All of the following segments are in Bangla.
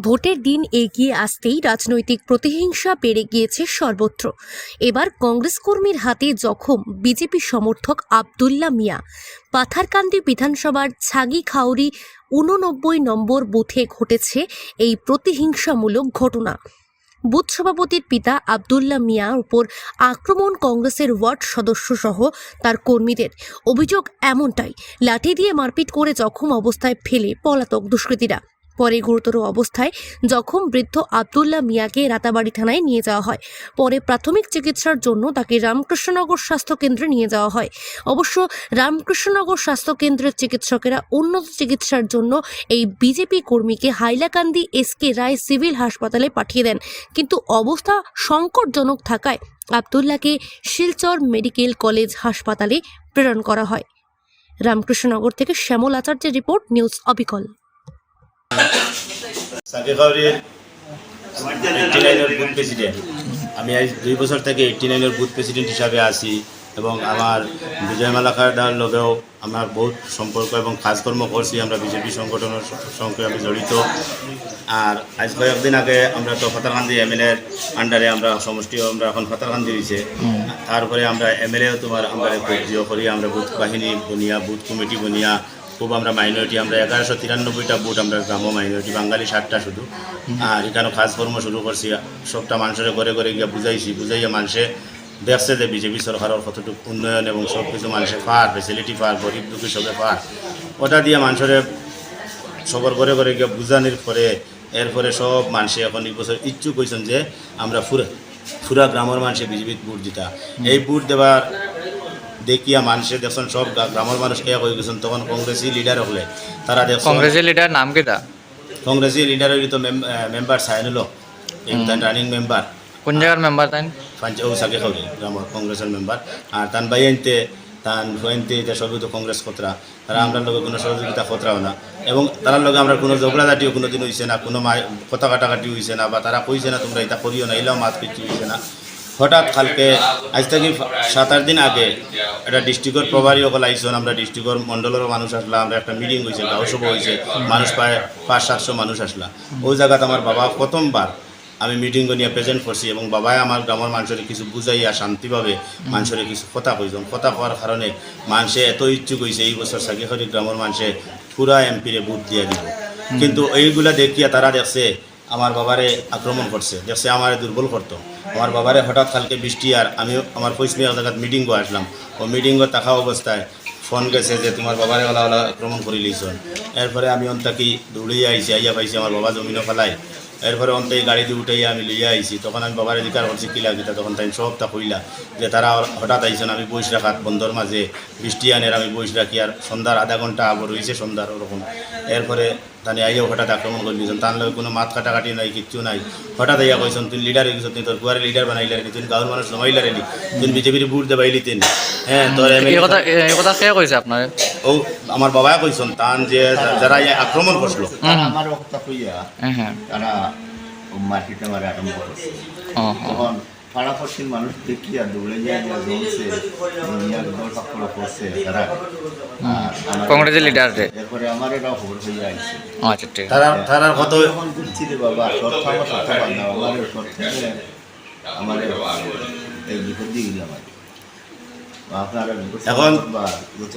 ভোটের দিন এগিয়ে আসতেই রাজনৈতিক প্রতিহিংসা বেড়ে গিয়েছে সর্বত্র। এবার কংগ্রেস কর্মীর হাতে জখম বিজেপি সমর্থক আবদুল্লা মিয়া। পাথারকান্দি বিধানসভার ছাগি খাউরি উননব্বই নম্বর বুথে ঘটেছে এই প্রতিহিংসামূলক ঘটনা। বুথ সভাপতির পিতা আবদুল্লা মিয়ার উপর আক্রমণ কংগ্রেসের ওয়ার্ড সদস্য সহ তার কর্মীদের। অভিযোগ এমনটাই, লাঠি দিয়ে মারপিট করে জখম অবস্থায় ফেলে পলাতক দুষ্কৃতীরা। পরে গুরুতর অবস্থায় জখম বৃদ্ধ আবদুল্লাহ মিয়াকে রাতাবাড়ি থানায় নিয়ে যাওয়া হয়। পরে প্রাথমিক চিকিৎসার জন্য তাকে রামকৃষ্ণনগর স্বাস্থ্য কেন্দ্রে নিয়ে যাওয়া হয়। অবশ্য রামকৃষ্ণনগর স্বাস্থ্য কেন্দ্রের চিকিৎসকেরা উন্নত চিকিৎসার জন্য এই বিজেপি কর্মীকে Hailakandi S K Roy civil হাসপাতালে পাঠিয়ে দেন। কিন্তু অবস্থা সংকটজনক থাকায় আবদুল্লাকে শিলচর মেডিকেল কলেজ হাসপাতালে প্রেরণ করা হয়। রামকৃষ্ণনগর থেকে শ্যামল আচার্যের রিপোর্ট, নিউজ অবিকল। সাকিখাউরির এইটটি নাইনের বুথ প্রেসিডেন্ট আমি আজ দুই বছর থেকে এইটটি নাইনের বুথ প্রেসিডেন্ট হিসাবে আছি এবং আমার বিজয় মালাকার লগেও আমার বহুত সম্পর্ক এবং কাজকর্ম করছি। আমরা বিজেপি সংগঠনের সঙ্গে আমি জড়িত। আর আজ কয়েকদিন আগে আমরা তো ফাতারকান্দি এম এল এর আন্ডারে আমরা সমষ্টিও আমরা এখন ফাতারকান্দি হয়েছে তারপরে আমরা এম এল এও তোমার আমরা জিও করি। আমরা বুথ বাহিনী বনিয়া বুথ কমিটি বনিয়া খুব আমরা মাইনরিটি আমরা এগারোশো তিরানব্বইটা বুট আমরা গ্রাম্য মাইনরিটি বাঙালি ষাটটা শুধু। আর এখানে কাজকর্ম শুরু করছি, সবটা মানুষের ঘরে ঘরে গিয়ে বুঝাইছি, বুঝাইয়া মানুষে দেখছে যে বিজেপি সরকারের কতটুকু উন্নয়ন এবং সব কিছু মানুষের পার ফেসিলিটি পার, গরিব দুঃখী সবে পার। ওটা দিয়ে মানুষের সবর ঘরে ঘরে গিয়ে বুঝানির পরে, এরপরে সব মানুষে এখন এই বছর ইচ্ছুক হয়েছেন যে আমরা ফুরা ফুরা গ্রামের মানুষে বিজেপিত ভোট দিতা। এই ভোট দেওয়ার দেখিয়া মানুষে দেখছেন সব গ্রা- গ্রামের মানুষ এক হয়ে গেছেন। তখন কংগ্রেসি লিডার হলে তারা দেখছেন কংগ্রেসের লিডার নাম কেটা কংগ্রেসি লিডারের তো মেম্বার সাইনুল রানিং মেম্বার কোন জায়গার মেম্বার তাই পাঞ্চ ও সাকে খাওয়া গ্রামের কংগ্রেসের মেম্বার আর তান ভাই আনতে তান আনতে এটা সবই তো কংগ্রেস খতরা। তারা আমরা লগে কোনো সহযোগিতা খতরাও না। এবং তার লগে আমরা কোনো ঝগড়াঝাটিও কোনো দিন হয়েছে না কোনো মা কথা কাটাকাটি হয়েছে না বা তারা কইছে না তোমরা এটা করিও না এলাও মাত পিছু হয়েছে না। হঠাৎ কালকে, আজ থেকে সাত আট দিন আগে একটা ডিস্ট্রিক্টর প্রভারী সকল আইসন, আমরা ডিস্ট্রিক্টর মণ্ডলেরও মানুষ আসলাম, আমরা একটা মিটিং হয়েছে গাঁও সভা হয়েছে, মানুষ প্রায় পাঁচ, সাতশো মানুষ আসলা। ওই জায়গাতে আমার বাবা প্রথমবার আমি মিটিং নিয়ে প্রেজেন্ট করছি এবং বাবাই আমার গ্রামের মানুষের কিছু বুঝাইয়া শান্তিভাবে মানুষের কিছু কথা কইছেন কথা কওয়ার কারণে মানুষে এত ইচ্ছুক হয়েছে এই বছর সাকিখরি গ্রামের মানুষে পুরা এমপিরে বুথ দিয়ে দিব। কিন্তু এইগুলা দেখিয়া তারা দেখছে আমার বাবারে আক্রমণ করছে দেখছে আমারে দুর্বল করতো। আমার বাবারে হঠাৎ কালকে বৃষ্টি আর আমি আমার পৈশমিয়া জায়গাত মিটিংও আসলাম। ও মিটিংও থাকা অবস্থায় ফোন গেছে যে, তোমার বাবারে ওলা ওলা আক্রমণ করে লিছন এরপরে আমি অন্তাকি দৌড়িয়ে আইছি, আইয়া পাইছি আমার বাবা জমিনও ফেলাই। এরপরে অন্তে গাড়ি দিয়ে উঠাইয়া আমি লইয়া আইছি। তখন আমি বাবার অধিকার করছি, কি লাগিতা তখন তাই সবটা কইলা, যে তারা হঠাৎ আইছেন আমি বইস রাখাত বন্ধর মাঝে। বৃষ্টি আনের আমি বইস রাখি আর সন্ধ্যার আধা ঘণ্টা আবার রয়েছে সন্ধ্যার ওরকম। এরপরে তানে আইয়াও হঠাৎ আক্রমণ করে দিয়েছেন তার লগে কোনো মাত কাটাকাটি নাই কিচ্ছু নাই। হঠাৎ আইয়া কইছেন তুই লিডার হয়ে গেছো তুই তোর কুয়ারে লিডার বানাইলে নি তুই গাঁর মানুষ জমাইলা রেনি তুই বিজেপির বুট দেবাইলি তিন হ্যাঁ তোর এই কথা এই কথা কে কইছে আপনার? ও আমার বাবা কইছেন তান যে যারা ইয়া আক্রমণ করছিল। আমার কথা কইয়া হ্যাঁ হ্যাঁ। তারা মার্কেটে মারে আরম্ভ করছে। ও, ও। তখন পাড়াপড়শির মানুষ আর দৌড়ে যায় যা জ্বলছে দুনিয়ার দল পাকড় করছে তারা। কংগ্রেসের leader রে। এরপরে আমার এটাও খবর হয়ে আইছে। আচ্ছা ঠিক আছে। তারা কত বুঝছি রে বাবা সত্য আমার সত্য বান্ধব আমার সত্য আমার এই বিপদ দিয়ে গেলাম আপনারা এখন- বা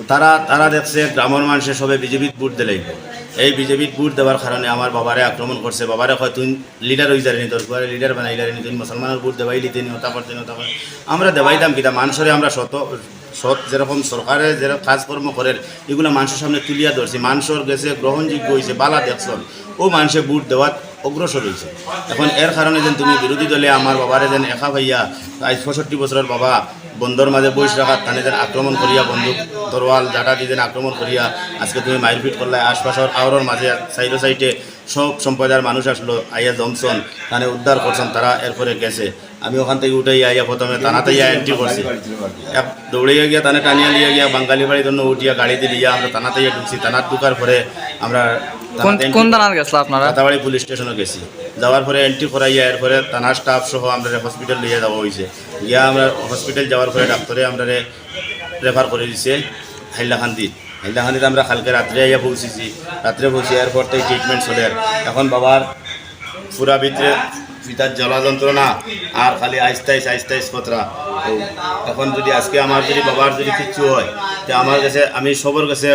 তারা তারা দেখছে গ্রামের মানুষের সবে বিজেপিত ভোট দিলেই এই বিজেপিত ভোট দেওয়ার কারণে আমার বাবারে আক্রমণ করছে। বাবারে কয়, তুই লিডার হয়ে যারেনি তোর কুয়ারে লিডার বানাই বানাইলারেনি তুই মুসলমানের ভোট দেবাই লিতে নি, ওটা করতে ওটা করে আমরা দেবাইতাম কিনা মানুষের আমরা শত, সৎ যেরকম সরকারে যেরকম কাজকর্ম করে এগুলো মানুষের সামনে তুলিয়া ধরছি। মানুষের গেছে, গ্রহণযোগ্য হয়েছে বালা দেখছন। ও মানুষে ভোট দেওয়ার অগ্রসর হয়েছে এখন এর কারণে যেন তুমি বিরোধী দলে আমার বাবারে যেন একা ভাইয়া আজ পঁয়ষট্টি বছরের বাবা বন্ধর মাঝে বইস রাখার তানে যেন আক্রমণ করিয়া বন্দুক তরোয়াল জাটা দিয়ে যেন আক্রমণ করিয়া আজকে তুমি মারপিট করলে আশপাশের আওরের মাঝে সাইডে সাইডে সব সম্প্রদায়ের মানুষ আসলো আইয়া জমসন তানে উদ্ধার করছেন তারা এরপরে গেছে। আমি ওখান থেকে উঠে আইয়া প্রথমে থানাতে ইয়া এন্ট্রি করছি। দৌড়িয়ে গিয়া তানে টানিয়া লিয়ে গিয়া বাঙালি বাড়ির জন্য উঠিয়া গাড়িতে লিয়া আমরা থানাতে গিয়ে ঢুকছি। তানার ঢুকার পরে আমরা কোন কোন গেছিল আপনারা? পুলিশ স্টেশনে গেছি। যাওয়ার পরে এন্ট্রি করাইয়া এরপরে থানার স্টাফ সহ আমরা হসপিটাল নিয়ে যাওয়া হয়েছে গিয়া আমরা হসপিটাল যাওয়ার পরে ডাক্তারে আমরা রেফার করে দিছে হাইলাকান্দিত। হাইলাকান্দিতে আমরা কালকে রাত্রে আইয়া পৌঁছেছি। রাত্রে পৌঁছে এরপর থেকে ট্রিটমেন্ট চলে। এখন বাবার পুরা ভিতরে পিতার জ্বলা যন্ত্রণা আর খালি আইস্তাইস আইস্তাইস তো এখন যদি আজকে আমার যদি বাবার যদি কিচ্ছু হয়, তো আমার কাছে আমি সবার কাছে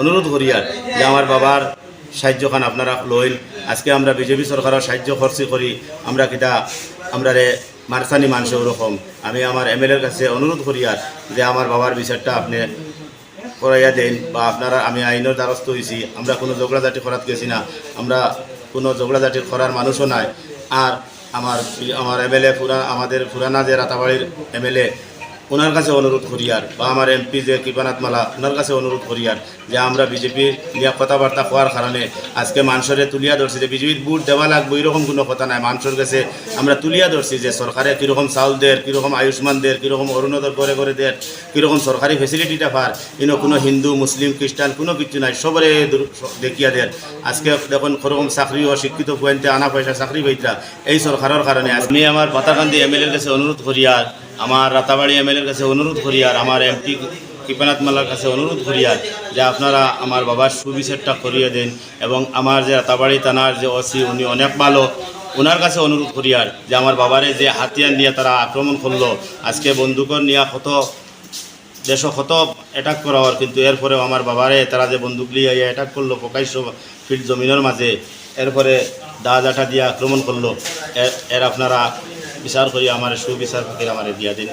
অনুরোধ করি আর যে আমার বাবার সাহায্য খান আপনারা লইন। আজকে আমরা বিজেপি সরকারের সাহায্য খরচি করি। আমরা কিতা আমরা মারসানি মানুষ ওরকম। আমি আমার এমএলএর কাছে অনুরোধ করি আর যে আমার বাবার বিচারটা আপনি করাইয়া দেন বা আপনারা আমি আইনের দ্বারস্থ হয়েছি আমরা কোনো ঝগড়াঝাটি করাত গেছি না, আমরা কোনো ঝগড়াঝাটি করার মানুষও নাই। আর আমার আমার এমএলএ পুরা, আমাদের পুরানা যে রাতাবাড়ির এমএলএ ওনার কাছে অনুরোধ করিয়ার বা আমার এমপি যে কৃপানাথ মালা, ওনার কাছে অনুরোধ করিয়ার যে আমরা বিজেপির নিয়ে কথাবার্তা হওয়ার কারণে আজকে মানুষের তুলিয়া ধরছি, যে বিজেপির বুট দেওয়া লাগবে, এরকম কোনো কথা নাই। মানুষের কাছে আমরা তুলিয়া ধরছি যে সরকারে কীরকম চাউল দের কীরকম আয়ুষ্মান দের কীরকম অরুণোদয় করে করে দের কীরকম সরকারি ফেসিলিটিটা পার, ইনো কোনো হিন্দু, মুসলিম, খ্রিস্টান, কোনো কিছু নাই, সবরে দেখিয়া দেন। আজকে দেখুন কোরকম চাকরি ও শিক্ষিত পয়েন্টে আনা পয়সা চাকরি পাইতরা, এই সরকারের কারণে আমি আমার বাতাকান্দি এমএলএর কাছে অনুরোধ করি আর আমার রাতাবাড়ি এমএলএর কাছে অনুরোধ করি আর আমার এমপি কৃপানাথ মালার কাছে অনুরোধ করি আর যে আপনারা আমার বাবার সুবিচারটা করিয়ে দেন এবং আমার যে রাতাবাড়ি থানার যে ওসি, উনি অনেক ভালো। ওনার কাছে অনুরোধ করি আর যে আমার বাবারে যে হাতিয়ার নিয়ে তারা আক্রমণ করল, আজকে বন্দুকর নিয়ে কত দেশ কত অ্যাটাক করা হওয়ার কিন্তু এরপরেও আমার বাবারে তারা যে বন্দুক লিয়ে অ্যাটাক করল প্রকাশ্য ফিল্ড জমিনের মাঝে, এরপরে দা জাটা দিয়ে আক্রমণ করল। এর আপনারা বিচার করি আমার সুবিচার ফকির আমার দিয়া দিন।